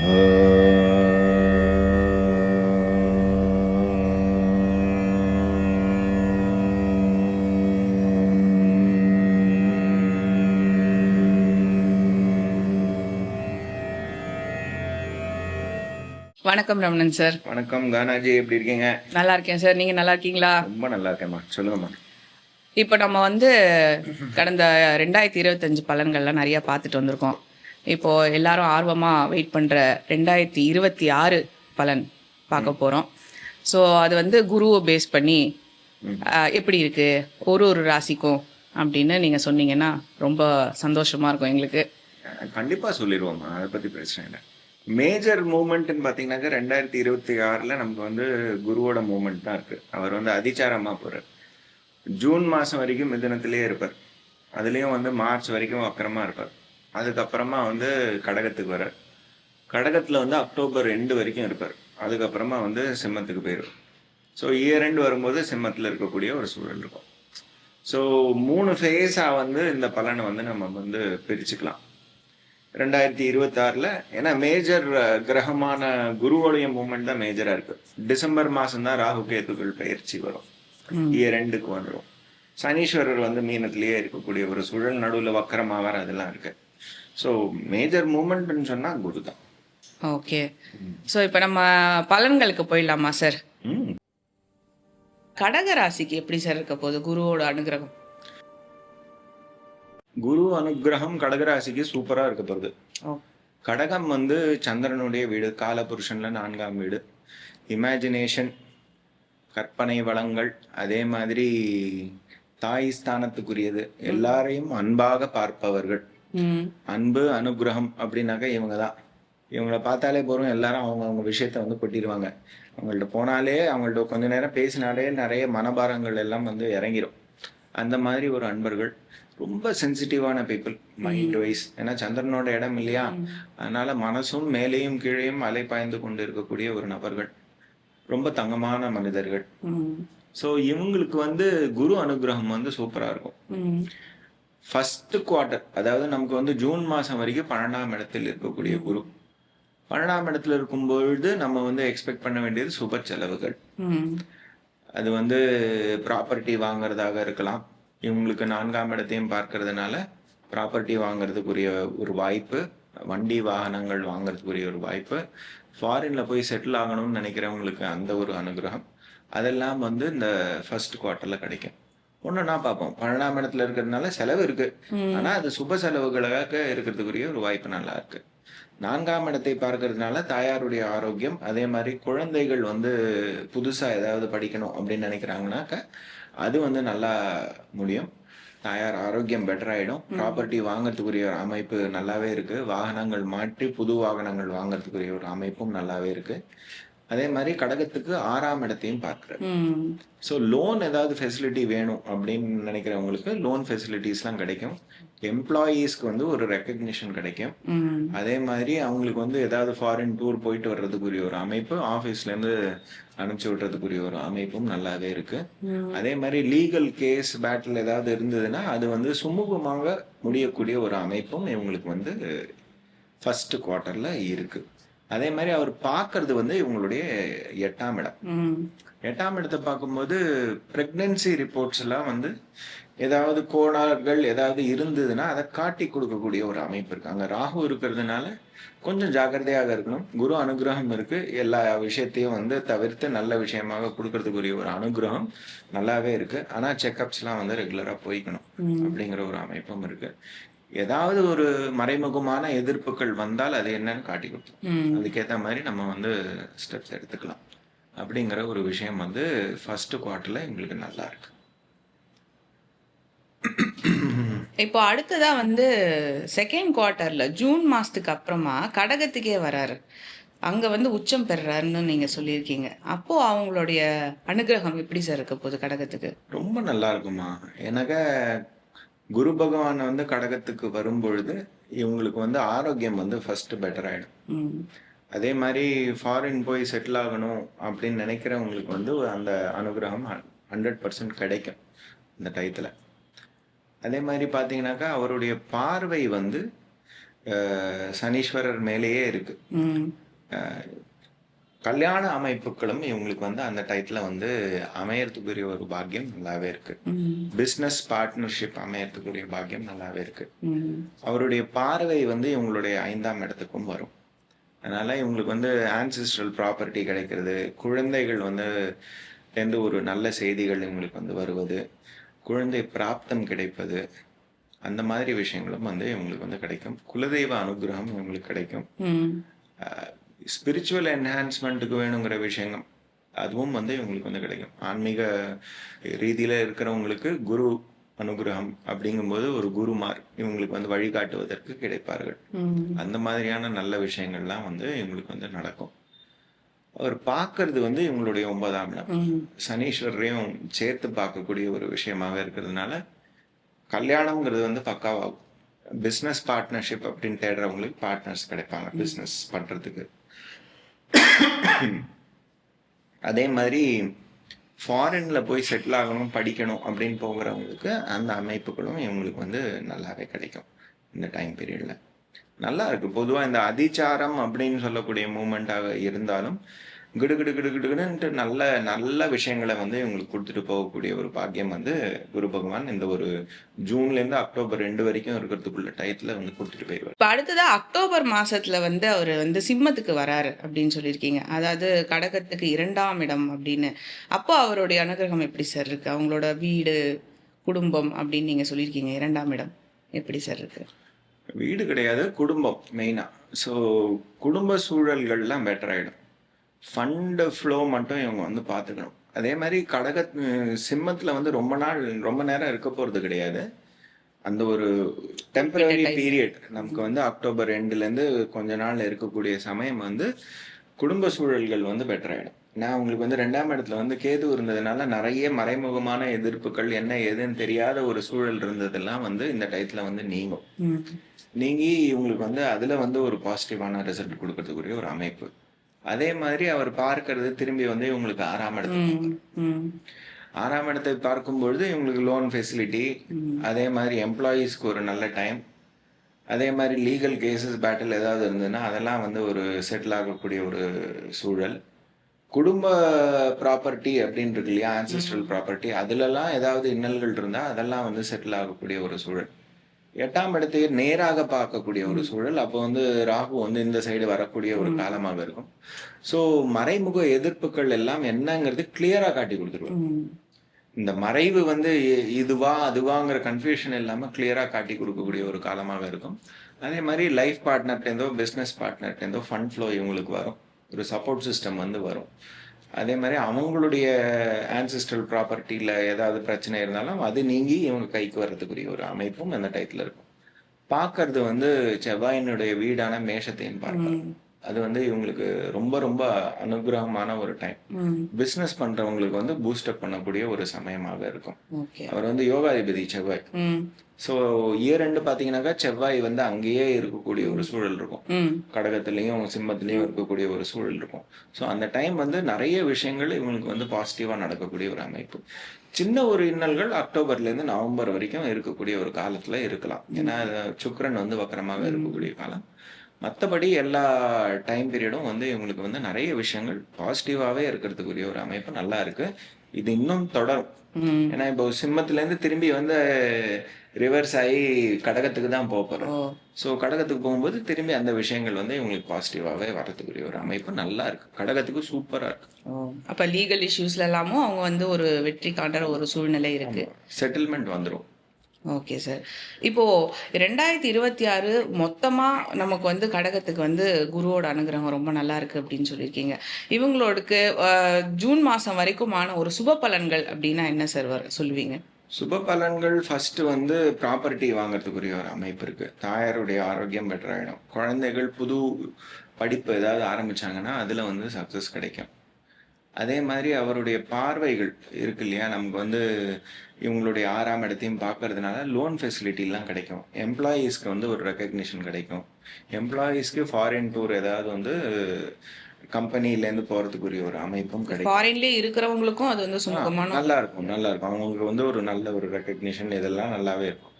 வணக்கம் ரமணன் சார். வணக்கம் கானாஜி எப்படி இருக்கீங்க? நல்லா இருக்கேன் சார். நீங்க நல்லா இருக்கீங்களா? ரொம்ப நல்லா இருக்கேம்மா. சொல்லுங்கம்மா. இப்போ நம்ம வந்து கடந்த ரெண்டாயிரத்தி இருபத்தஞ்சு பலன்கள்லாம் நிறைய பார்த்துட்டு வந்திருக்கோம். இப்போ எல்லாரும் ஆர்வமா வெயிட் பண்ற ரெண்டாயிரத்தி இருபத்தி ஆறு பலன் பார்க்க போறோம். ஸோ அது வந்து குருவை பேஸ் பண்ணி எப்படி இருக்கு? ஒரு ஒரு ராசிக்கும் அப்படின்னு நீங்க சொன்னீங்கன்னா ரொம்ப சந்தோஷமா இருக்கும் எங்களுக்கு. அஹ் கண்டிப்பா சொல்லிடுவோம்மா அதை பத்தி பிரச்சனை இல்லை. மேஜர் மூமெண்ட்னு பார்த்தீங்கன்னாக்கா ரெண்டாயிரத்தி இருபத்தி ஆறில் நமக்கு வந்து குருவோட மூமெண்ட் தான் இருக்கு. அவர் வந்து அதிச்சாரமா போறார். ஜூன் மாதம் வரைக்கும் மிதுனத்திலே இருப்பார். அதுலேயும் வந்து மார்ச் வரைக்கும் வக்கரமா இருப்பார். அதுக்கப்புறமா வந்து கடகத்துக்கு வரார் கடகத்தில் வந்து அக்டோபர் ரெண்டு வரைக்கும் இருப்பார். அதுக்கப்புறமா வந்து சிம்மத்துக்கு போயிடும் ஸோ இயர் ரெண்டு வரும்போது சிம்மத்தில் இருக்கக்கூடிய ஒரு சூழல் இருக்கும். ஸோ மூணு ஃபேஸாக வந்து இந்த பலனை வந்து நம்ம வந்து பிரிச்சுக்கலாம். ரெண்டாயிரத்தி இருபத்தாறில் ஏன்னா மேஜர் கிரகமான குருவோடைய மூமெண்ட் தான் மேஜராக இருக்கு. டிசம்பர் மாதம் தான் ராகு கேதுக்கள் பயிற்சி வரும். இயர் ரெண்டுக்கு வந்துடும் சனீஸ்வரர் வந்து மீனத்திலேயே இருக்கக்கூடிய ஒரு சூழல் நடுவில் வக்கரமாவார் அதெல்லாம் இருக்கு. ஸோ மேஜர் மூமெண்ட்னு சொன்னால் குரு தான். ஓகே ஸோ இப்போ நம்ம பலன்களுக்கு போயிடலாமா சார் கடக ராசிக்கு எப்படி சார் இருக்க போகுது குருவோட அனுகிரகம்? குரு அனுக்கிரகம் கடகராசிக்கு சூப்பரா இருக்க போகுது. ஓ கடகம் வந்து சந்திரனுடைய வீடு காலபுருஷன்ல நான்காம் வீடு. இமேஜினேஷன் கற்பனை வளங்கள் அதே மாதிரி தாய் ஸ்தானத்துக்குரியது. எல்லாரையும் அன்பாக பார்ப்பவர்கள். அன்பு அனுகிரகம் அப்படின்னாக்கா இவங்க தான் இவங்கள பார்த்தாலே போகிறோம் எல்லாரும் அவங்க அவங்க விஷயத்த வந்து கொட்டிடுவாங்க. அவங்கள்ட்ட போனாலே அவங்கள்ட்ட கொஞ்ச நேரம் பேசினாலே நிறைய மனபாரங்கள் எல்லாம் வந்து இறங்கிரும். அந்த மாதிரி ஒரு அன்பர்கள். ரொம்ப சென்சிட்டிவான பீப்புள் மைண்ட் வைஸ் ஏன்னா சந்திரனோட இடம் இல்லையா? அதனால மனசும் மேலேயும் கீழேயும் அலை பாய்ந்து கொண்டு இருக்கக்கூடிய ஒரு நபர்கள். ரொம்ப தங்கமான மனிதர்கள். ஸோ இவங்களுக்கு வந்து குரு அனுகிரகம் வந்து சூப்பராக இருக்கும். ம் ஃபர்ஸ்ட் குவார்ட்டர் அதாவது நமக்கு வந்து ஜூன் மாதம் வரைக்கும் பன்னெண்டாம் இடத்தில் இருக்கக்கூடிய குரு. பன்னெண்டாம் இடத்துல இருக்கும் பொழுது நம்ம வந்து எக்ஸ்பெக்ட் பண்ண வேண்டியது சுப செலவுகள். அது வந்து ப்ராப்பர்ட்டி வாங்குறதாக இருக்கலாம். இவங்களுக்கு நான்காம் இடத்தையும் பார்க்கறதுனால ப்ராப்பர்ட்டி வாங்குறதுக்குரிய ஒரு வாய்ப்பு வண்டி வாகனங்கள் வாங்குறதுக்குரிய ஒரு வாய்ப்பு ஃபாரின்ல போய் செட்டில் ஆகணும்னு நினைக்கிறவங்களுக்கு அந்த ஒரு அனுகிரகம். அதெல்லாம் வந்து இந்த ஃபர்ஸ்ட் குவார்ட்டர்ல கிடைக்கும். ஒன்றுனா பார்ப்போம். பன்னெண்டாம் இடத்துல இருக்கிறதுனால செலவு இருக்கு. ஆனா அது சுப செலவுகளாக இருக்கிறதுக்குரிய ஒரு வாய்ப்பு நல்லா இருக்கு. நான்காம் இடத்தை பார்க்கறதுனால தாயாருடைய ஆரோக்கியம் அதே மாதிரி குழந்தைகள் வந்து புதுசா ஏதாவது படிக்கணும் அப்படின்னு நினைக்கிறாங்கனாக்க அது வந்து நல்லா முடியும். தாயார் ஆரோக்கியம் பெட்டர் ஆயிடும். ப்ராப்பர்ட்டி வாங்குறதுக்குரிய ஒரு அமைப்பு நல்லாவே இருக்கு. வாகனங்கள் மாற்றி புது வாகனங்கள் வாங்குறதுக்குரிய ஒரு அமைப்பும் நல்லாவே இருக்கு. அதே மாதிரி கடகத்துக்கு ஆறாம் இடத்தையும் பார்க்கிறார் ம். ஸோ லோன் ஏதாவது ஃபெசிலிட்டி வேணும் அப்படின்னு நினைக்கிறவங்களுக்கு லோன் ஃபெசிலிட்டிஸ்லாம் கிடைக்கும். எம்ப்ளாயீஸ்க்கு வந்து ஒரு ரெக்கக்னிஷன் கிடைக்கும். அதே மாதிரி அவங்களுக்கு வந்து ஏதாவது ஃபாரின் டூர் போயிட்டு வர்றதுக்குரிய ஒரு அமைப்பு ஆஃபீஸ்லேருந்து அனுப்பிச்சு விடுறதுக்குரிய ஒரு அமைப்பும் நல்லாவே இருக்கு. அதே மாதிரி லீகல் கேஸ் பேட்டில் ஏதாவது இருந்ததுன்னா அது வந்து சுமூகமாக முடியக்கூடிய ஒரு அமைப்பும் இவங்களுக்கு வந்து ஃபர்ஸ்ட் குவார்ட்டர்ல இருக்கு. அதே மாதிரி அவர் பார்க்கறது வந்து இவங்களுடைய எட்டாம் இடம். எட்டாம் இடத்தை பார்க்கும்போது பிரெக்னன்சி ரிப்போர்ட்ஸ் எல்லாம் வந்து ஏதாவது கோளாறுகள் ஏதாவது இருந்ததுன்னா அதை காட்டி கொடுக்கக்கூடிய ஒரு அமைப்பு இருக்கு. அங்க ராகு இருக்கிறதுனால கொஞ்சம் ஜாக்கிரதையாக இருக்கணும். குரு அனுகிரகம் இருக்கு. எல்லா விஷயத்தையும் வந்து தவிர்த்து நல்ல விஷயமாக கொடுக்கறதுக்குரிய ஒரு அனுகிரகம் நல்லாவே இருக்கு. ஆனா செக்கப்ஸ்லாம் வந்து ரெகுலரா போய்க்கணும் அப்படிங்கிற ஒரு அமைப்பும் இருக்கு. ஏதாவது ஒரு மறைமுகமான எதிர்ப்புகள் வந்தால் அது என்னன்னு காட்டி கொடுக்கும். ம். அதுக்கேற்ற மாதிரி நம்ம வந்து ஸ்டெப்ஸ் எடுத்துக்கலாம். அப்படிங்கிற ஒரு விஷயம் வந்து ஃபர்ஸ்ட் குவார்ட்டர்ல எங்களுக்கு நல்லா இருக்கு. இப்போ அடுத்ததா வந்து செகண்ட் குவார்ட்டர்ல ஜூன் மாசத்துக்கு அப்புறமா கடகத்துக்கே வராரு. அங்க வந்து உச்சம் பெறுறாருன்னு நீங்க சொல்லியிருக்கீங்க. அப்போ அவங்களுடைய அனுகிரகம் எப்படி சார் இருக்க போகுது கடகத்துக்கு? ரொம்ப நல்லா இருக்குமா எனக்கு குரு பகவான் வந்து கடகத்துக்கு வரும்பொழுது இவங்களுக்கு வந்து ஆரோக்கியம் வந்து ஃபர்ஸ்ட் பெட்டர் ஆயிடும். அதே மாதிரி ஃபாரின் போய் செட்டில் ஆகணும் அப்படின்னு நினைக்கிறவங்களுக்கு வந்து அந்த அனுகிரகம் ஹண்ட்ரட் பர்சன்ட் கிடைக்கும் இந்த டயத்தில் அதே மாதிரி பார்த்தீங்கன்னாக்கா அவருடைய பார்வை வந்து சனீஸ்வரர் மேலேயே இருக்கு. கல்யாண அமைப்புகளும் இவங்களுக்கு வந்து அந்த டயத்தில் வந்து அமையறதுக்குரிய ஒரு பாக்கியம் நல்லாவே இருக்கு. பிஸ்னஸ் பார்ட்னர்ஷிப் அமையறதுக்குரிய பாக்கியம் நல்லாவே இருக்கு. அவருடைய பார்வை வந்து இவங்களுடைய ஐந்தாம் இடத்துக்கும் வரும். அதனால இவங்களுக்கு வந்து ஆன்சிஸ்ட்ரல் ப்ராப்பர்ட்டி கிடைக்கிறது. குழந்தைகள் வந்து எந்த ஒரு நல்ல செய்திகள் இவங்களுக்கு வந்து வருவது. குழந்தை பிராப்தம் கிடைப்பது. அந்த மாதிரி விஷயங்களும் வந்து இவங்களுக்கு வந்து கிடைக்கும். குலதெய்வ அனுகிரகம் இவங்களுக்கு கிடைக்கும். ஸ்பிரிச்சுவல் என்ஹான்ஸ்மெண்ட்டுக்கு வேணுங்கிற விஷயங்கள் அதுவும் வந்து இவங்களுக்கு வந்து கிடைக்கும். ஆன்மீக ரீதியில இருக்கிறவங்களுக்கு குரு அனுகிரகம் அப்படிங்கும்போது ஒரு குருமார் இவங்களுக்கு வந்து வழிகாட்டுவதற்கு கிடைப்பார்கள். அந்த மாதிரியான நல்ல விஷயங்கள்லாம் வந்து இவங்களுக்கு வந்து நடக்கும். அவர் பார்க்கறது வந்து இவங்களுடைய ஒன்பதாம் இடம். சனீஸ்வரரையும் சேர்த்து பார்க்கக்கூடிய ஒரு விஷயமாக இருக்கிறதுனால கல்யாணம்ங்கிறது வந்து பக்காவாகும். பிஸ்னஸ் பார்ட்னர்ஷிப் அப்படின்னு தேடுறவங்களுக்கு பார்ட்னர்ஸ் கிடைப்பாங்க பிஸ்னஸ் பண்ணுறதுக்கு அதே மாதிரி ஃபாரின்ல போய் செட்டில் ஆகணும் படிக்கணும் அப்படின்னு போகிறவங்களுக்கு அந்த அமைப்புகளும் இவங்களுக்கு வந்து நல்லாவே கிடைக்கும் இந்த டைம் பீரியடில் நல்லா இருக்குது பொதுவாக இந்த அதிச்சாரம் அப்படின்னு சொல்லக்கூடிய மூமெண்ட்டாக இருந்தாலும் கிடு கிடு நல்ல நல்ல விஷயங்களை வந்து இவங்களுக்கு கொடுத்துட்டு போகக்கூடிய ஒரு பாக்கியம் வந்து குரு பகவான் இந்த ஒரு ஜூன்லேருந்து அக்டோபர் ரெண்டு வரைக்கும் இருக்கிறதுக்குள்ள டயத்தில் வந்து கொடுத்துட்டு போயிடுவார் இப்போ அடுத்ததா அக்டோபர் மாசத்துல வந்து அவர் வந்து சிம்மத்துக்கு வராரு அப்படின்னு சொல்லியிருக்கீங்க. அதாவது கடகத்துக்கு இரண்டாம் இடம் அப்படின்னு. அப்போ அவருடைய அனுகிரகம் எப்படி சார் இருக்கு? அவங்களோட வீடு குடும்பம் அப்படின்னு நீங்க சொல்லியிருக்கீங்க. இரண்டாம் இடம் எப்படி சார் இருக்கு? வீடு கிடையாது குடும்பம் மெயினாக ஸோ குடும்ப சூழல்கள்லாம் பெட்டர் ஆகிடும் ஃபண்டு ஃப்ளோ மட்டும் இவங்க வந்து பார்த்துக்கணும். அதே மாதிரி கடக சிம்மத்தில் வந்து ரொம்ப நாள் ரொம்ப நேரம் இருக்க போகிறது கிடையாது. அந்த ஒரு டெம்பரரி பீரியட் நமக்கு வந்து அக்டோபர் ரெண்டுலேருந்து கொஞ்ச நாள் இருக்கக்கூடிய சமயம் வந்து குடும்ப சூழல்கள் வந்து பெட்டர் ஆகிடும் நான் உங்களுக்கு வந்து ரெண்டாம் இடத்துல வந்து கேது இருந்ததுனால நிறைய மறைமுகமான எதிர்ப்புகள் என்ன ஏதுன்னு தெரியாத ஒரு சூழல் இருந்ததெல்லாம் வந்து இந்த டயத்தில் வந்து நீங்கும். நீங்கி இவங்களுக்கு வந்து அதுல வந்து ஒரு பாசிட்டிவான ரிசல்ட் கொடுக்கறதுக்குரிய ஒரு அமைப்பு. அதே மாதிரி அவர் பார்க்கறது திரும்பி வந்து இவங்களுக்கு ஆறாம் இடத்தை ம் ம். ஆறாம் இடத்தை பார்க்கும் பொழுது இவங்களுக்கு லோன் ஃபெசிலிட்டி. அதே மாதிரி எம்ப்ளாயீஸ்க்கு ஒரு நல்ல டைம் அதே மாதிரி லீகல் கேசஸ் பேட்டில் ஏதாவது இருந்ததுன்னா அதெல்லாம் வந்து ஒரு செட்டில் ஆகக்கூடிய ஒரு சூழல். குடும்ப ப்ராப்பர்ட்டி அப்படின்னு இருக்கு இல்லையா ஆன்செஸ்ட்ரல் ப்ராப்பர்ட்டி அதுலலாம் ஏதாவது இன்னல்கள் இருந்தால் அதெல்லாம் வந்து செட்டில் ஆகக்கூடிய ஒரு சூழல். எட்டாம் இடத்தையே நேராக பார்க்கக்கூடிய ஒரு சூழல். அப்போ வந்து ராகு வந்து இந்த சைடு வரக்கூடிய ஒரு காலமாக இருக்கும். ஸோ மறைமுக எதிர்ப்புகள் எல்லாம் என்னங்கிறது கிளியராக காட்டி கொடுத்துருவாங்க இந்த மறைவு வந்து இதுவா அதுவாங்கிற கன்ஃபியூஷன் இல்லாமல் கிளியராக காட்டி கொடுக்கக்கூடிய ஒரு காலமாக இருக்கும். அதே மாதிரி லைஃப் பார்ட்னர்ட்டேருந்தோ பிஸ்னஸ் பார்ட்னர்ட்டேருந்தோ ஃபண்ட் ஃப்ளோ இவங்களுக்கு வரும். ஒரு சப்போர்ட் சிஸ்டம் வந்து வரும். அதே மாதிரி அவங்களுடைய ஆன்சிஸ்ட்ரல் ப்ராப்பர்ட்டியில் ஏதாவது பிரச்சனை இருந்தாலும் அது நீங்கி இவங்க கைக்கு வர்றதுக்குரிய ஒரு அமைப்பும் அந்த டயத்தில் இருக்கும். பார்க்கறது வந்து செவ்வாயினுடைய வீடான மேஷத்தையும் பார்க்கலாம் அது வந்து இவங்களுக்கு ரொம்ப ரொம்ப அனுகிரகமான ஒரு டைம் ம். பிஸ்னஸ் பண்றவங்களுக்கு வந்து பூஸ்டப் பண்ணக்கூடிய ஒரு சமயமாக இருக்கும். அவர் வந்து யோகாதிபதி செவ்வாய். ஸோ இயர் ரெண்டு பார்த்தீங்கன்னாக்கா செவ்வாய் வந்து அங்கேயே இருக்கக்கூடிய ஒரு சூழல் இருக்கும். கடகத்துலேயும் சிம்மத்துலேயும் இருக்கக்கூடிய ஒரு சூழல் இருக்கும். ஸோ அந்த டைம் வந்து நிறைய விஷயங்கள் இவங்களுக்கு வந்து பாசிட்டிவாக நடக்கக்கூடிய ஒரு அமைப்பு. சின்ன ஒரு இன்னல்கள் அக்டோபர்லேருந்து நவம்பர் வரைக்கும் இருக்கக்கூடிய ஒரு காலத்தில் இருக்கலாம். ஏன்னா சுக்கிரன் வந்து வக்கரமாக இருக்கக்கூடிய காலம். மற்றபடி எல்லா டைம் பீரியடும் வந்து இவங்களுக்கு வந்து நிறைய விஷயங்கள் பாசிட்டிவாகவே இருக்கிறதுக்குரிய ஒரு அமைப்பு நல்லா இருக்கு. இது இன்னும் தொடரும். ஏன்னா இப்போ சிம்மத்துலேருந்து திரும்பி வந்து ரிவர்ஸ் ஆகி கடகத்துக்கு தான் போக போகிறோம் ஸோ கடகத்துக்கு போகும்போது திரும்பி அந்த விஷயங்கள் வந்து இவங்களுக்கு பாசிட்டிவாகவே வரதுக்குரிய ஒரு அமைப்பு நல்லா இருக்கு. கடகத்துக்கு சூப்பராக இருக்கு. அப்ப லீகல் இஷ்யூஸ்ல எல்லாமும் அவங்க வந்து ஒரு வெற்றி காண்ற ஒரு சூழ்நிலை இருக்கு. செட்டில்மெண்ட் வந்துடும் ஓகே சார் இப்போ ரெண்டாயிரத்தி இருபத்தி ஆறு மொத்தமாக நமக்கு வந்து கடகத்துக்கு வந்து குருவோட அனுகிரகம் ரொம்ப நல்லா இருக்கு அப்படின்னு சொல்லியிருக்கீங்க. இவங்களோடுக்கு ஜூன் மாதம் வரைக்குமான ஒரு சுப பலன்கள் அப்படின்னா என்ன சார் வர சொல்லுவீங்க? சுப பலன்கள் ஃபஸ்ட்டு வந்து ப்ராப்பர்ட்டி வாங்குறதுக்குரிய ஒரு அமைப்பு இருக்கு. தாயாருடைய ஆரோக்கியம் பெட்டர் ஆகிடும் குழந்தைகள் புது படிப்பு ஏதாவது ஆரம்பிச்சாங்கன்னா அதில் வந்து சக்ஸஸ் கிடைக்கும். அதே மாதிரி அவருடைய பார்வைகள் இருக்கு இல்லையா? நமக்கு வந்து இவங்களுடைய ஆறாம் இடத்தையும் பார்க்கறதுனால லோன் ஃபெசிலிட்டிலாம் கிடைக்கும். எம்ப்ளாயீஸ்க்கு வந்து ஒரு ரெக்கக்னிஷன் கிடைக்கும். எம்ப்ளாயீஸ்க்கு ஃபாரின் டூர் ஏதாவது வந்து கம்பெனிலேருந்து போகிறதுக்குரிய ஒரு அமைப்பும் கிடைக்கும். ஃபாரின்லயே இருக்கிறவங்களுக்கும் அது வந்து சுமூகமான நல்லா இருக்கும் நல்லா இருக்கும் அவங்களுக்கு வந்து ஒரு நல்ல ஒரு ரெக்கக்னிஷன் இதெல்லாம் நல்லாவே இருக்கும்.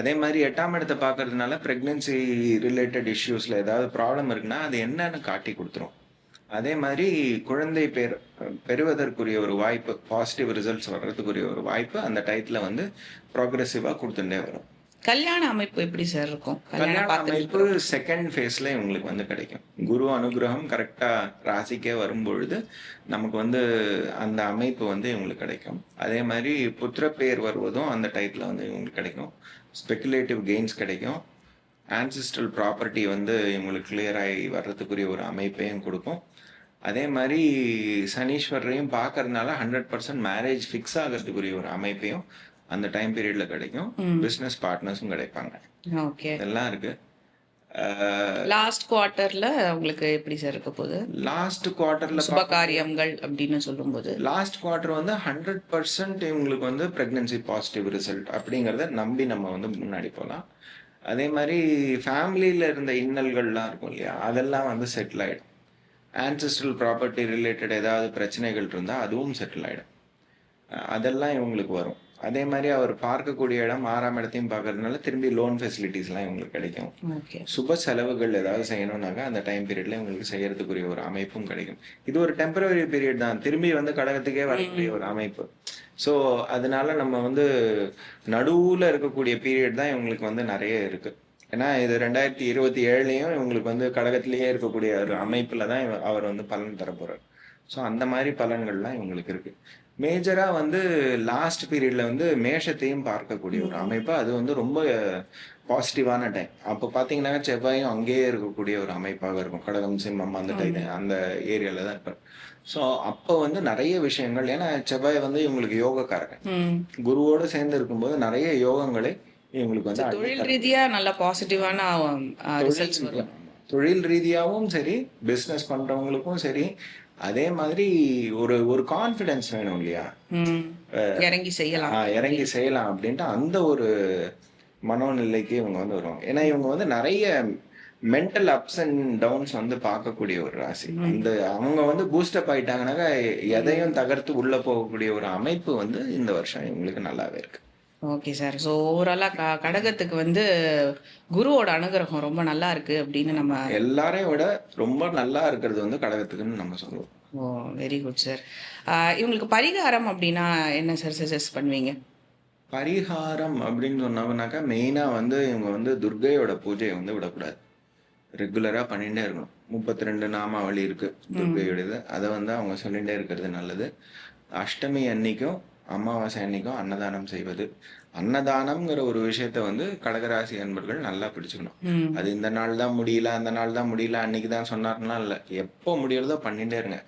அதே மாதிரி எட்டாம் இடத்தை பார்க்கறதுனால ப்ரெக்னென்சி ரிலேட்டட் இஷ்யூஸில் ஏதாவது ப்ராப்ளம் இருக்குன்னா அது என்னன்னு காட்டி கொடுத்துரும். அதே மாதிரி குழந்தை பெற பெறுவதற்குரிய ஒரு வாய்ப்பு பாசிட்டிவ் ரிசல்ட்ஸ் வர்றதுக்குரிய ஒரு வாய்ப்பு அந்த டயத்தில் வந்து ப்ராக்ரெசிவாக கொடுத்துட்டே வரும். கல்யாண அமைப்பு எப்படி சார் இருக்கும்? கல்யாண அமைப்பு செகண்ட் ஃபேஸ்ல இவங்களுக்கு வந்து கிடைக்கும். குரு அனுகிரகம் கரெக்டா ராசிக்கே வரும்பொழுது நமக்கு வந்து அந்த அமைப்பு வந்து இவங்களுக்கு கிடைக்கும். அதே மாதிரி புத்திர பேர் வருவதும் அந்த டைத்துல வந்து இவங்களுக்கு கிடைக்கும். ஸ்பெகுலேட்டிவ் கெயின்ஸ் கிடைக்கும். ஆன்சிஸ்ட்ரல் ப்ராப்பர்ட்டி வந்து இவங்களுக்கு ஆகி வர்றதுக்குரிய ஒரு அமைப்பையும் கொடுக்கும். அதே மாதிரி சனீஸ்வரரையும் பார்க்கறதுனால ஹண்ட்ரட் பர்சன்ட் மேரேஜ் ஃபிக்ஸ் ஆகிறதுக்குரிய ஒரு அமைப்பையும் அந்த டைம் பீரியட்ல கிடைக்கும். பிஸ்னஸ் பார்ட்னர்ஸும் கிடைப்பாங்க. ஓகே. இதெல்லாம் இருக்கு. லாஸ்ட் குவார்ட்டர்ல உங்களுக்கு எப்படி சார் இருக்க போகுது? லாஸ்ட் குவார்ட்டர்ல சுப காரியங்கள் அப்படின்னு சொல்லும்போது. லாஸ்ட் குவார்ட்டர் வந்து ஹண்ட்ரட் பர்சன்ட் இவங்களுக்கு வந்து பிரெக்னன்சி பாசிட்டிவ் ரிசல்ட் அப்படிங்கிறத நம்பி நம்ம வந்து முன்னாடி போகலாம். அதே மாதிரி ஃபேமிலியில் இருந்த இன்னல்கள்லாம் இருக்கும் இல்லையா? அதெல்லாம் வந்து செட்டில் ஆகிடும் ஆன்சிஸ்ட்ரல் ப்ராப்பர்ட்டி ரிலேட்டட் ஏதாவது பிரச்சனைகள் இருந்தால் அதுவும் செட்டில் ஆகிடும் அதெல்லாம் இவங்களுக்கு வரும். அதே மாதிரி அவர் பார்க்கக்கூடிய இடம் ஆறாம் இடத்தையும் பார்க்கறதுனால திரும்பி லோன் ஃபெசிலிட்டிஸ்லாம் இவங்களுக்கு கிடைக்கும். சுப செலவுகள் ஏதாவது செய்யணும்னாக்கா அந்த டைம் பீரியட்ல உங்களுக்கு செய்யறதுக்குரிய ஒரு அமைப்பும் கிடைக்கும். இது ஒரு டெம்பரவரி பீரியட் தான். திரும்பி வந்து கடகத்துக்கே வரக்கூடிய ஒரு அமைப்பு. ஸோ அதனால நம்ம வந்து நடுவில் இருக்கக்கூடிய பீரியட் தான் இவங்களுக்கு வந்து நிறைய இருக்கு. ஏன்னா இது ரெண்டாயிரத்தி இருபத்தி ஏழுலையும் இவங்களுக்கு வந்து கடகத்திலேயே இருக்கக்கூடிய ஒரு அமைப்பில் தான் அவர் வந்து பலன் தரப்போறார் ஸோ அந்த மாதிரி பலன்கள்லாம் இவங்களுக்கு இருக்கு. மேஜராக வந்து லாஸ்ட் பீரியட்ல வந்து மேஷத்தையும் பார்க்கக்கூடிய ஒரு அமைப்பு. அது வந்து ரொம்ப பாசிட்டிவான டைம் அப்போ பார்த்தீங்கன்னா செவ்வாயும் அங்கேயே இருக்கக்கூடிய ஒரு அமைப்பாக இருக்கும். கடகம் சிம்மம் அந்த டைம் அந்த ஏரியால தான் இருப்பார். ஸோ அப்போ வந்து நிறைய விஷயங்கள் ஏன்னா செவ்வாய் வந்து இவங்களுக்கு யோகக்காரகன். குருவோட சேர்ந்து இருக்கும்போது நிறைய யோகங்களை இவங்களுக்கு வந்து தொழில் ரீதியா நல்ல பாசிட்டிவான தொழில் ரீதியாகவும் சரி பிஸ்னஸ் பண்றவங்களுக்கும் சரி அதே மாதிரி ஒரு ஒரு கான்ஃபிடன்ஸ் வேணும் இல்லையா? இறங்கி செய்யலாம். இறங்கி செய்யலாம் அப்படின்ட்டு அந்த ஒரு மனோநிலைக்கு இவங்க வந்து வருவாங்க. ஏன்னா இவங்க வந்து நிறைய மென்டல் அப்ஸ் அண்ட் டவுன்ஸ் வந்து பார்க்கக்கூடிய ஒரு ராசி. அந்த அவங்க வந்து பூஸ்டப் ஆயிட்டாங்கன்னாக்கா எதையும் தகர்த்து உள்ள போகக்கூடிய ஒரு அமைப்பு வந்து இந்த வருஷம் இவங்களுக்கு நல்லாவே இருக்கு. Okay sir. ஸோ ஓவராலாக க கடகத்துக்கு வந்து குருவோட அனுகிரகம் ரொம்ப நல்லா இருக்கு அப்படின்னு நம்ம எல்லாரையும் விட ரொம்ப நல்லா இருக்கிறது வந்து கடகத்துக்குன்னு நம்ம சொல்லுவோம். ஓ வெரி குட் சார் இவங்களுக்கு பரிகாரம் அப்படின்னா என்ன சார் சஜஸ்ட் பண்ணுவீங்க? பரிகாரம் அப்படின்னு சொன்னாங்கனாக்கா மெயினாக வந்து இவங்க வந்து துர்கையோட பூஜையை வந்து விடக்கூடாது. ரெகுலராக பண்ணிகிட்டே இருக்கணும். முப்பத்தி ரெண்டு நாமாவளி இருக்கு துர்கையோடது அதை வந்து அவங்க சொல்லிகிட்டே இருக்கிறது நல்லது. அஷ்டமி அன்னைக்கும் அமாவாசை அன்னைக்கும் அன்னதானம் செய்வது. அன்னதானம்ங்கிற ஒரு விஷயத்த வந்து கடகராசி அன்பர்கள் நல்லா பிடிச்சுக்கணும். அது இந்த நாள் தான் முடியல அந்த நாள் தான் முடியல அன்னைக்கு தான் சொன்னார்னா இல்லை. எப்போ முடியறதோ பண்ணிட்டே இருங்க.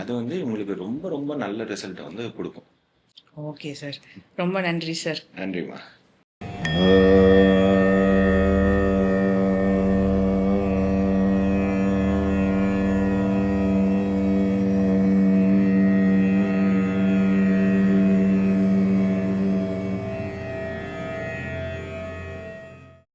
அது வந்து உங்களுக்கு ரொம்ப ரொம்ப நல்ல ரிசல்ட் வந்து கொடுக்கும். Okay sir. ரொம்ப நன்றி சார். நன்றிம்மா.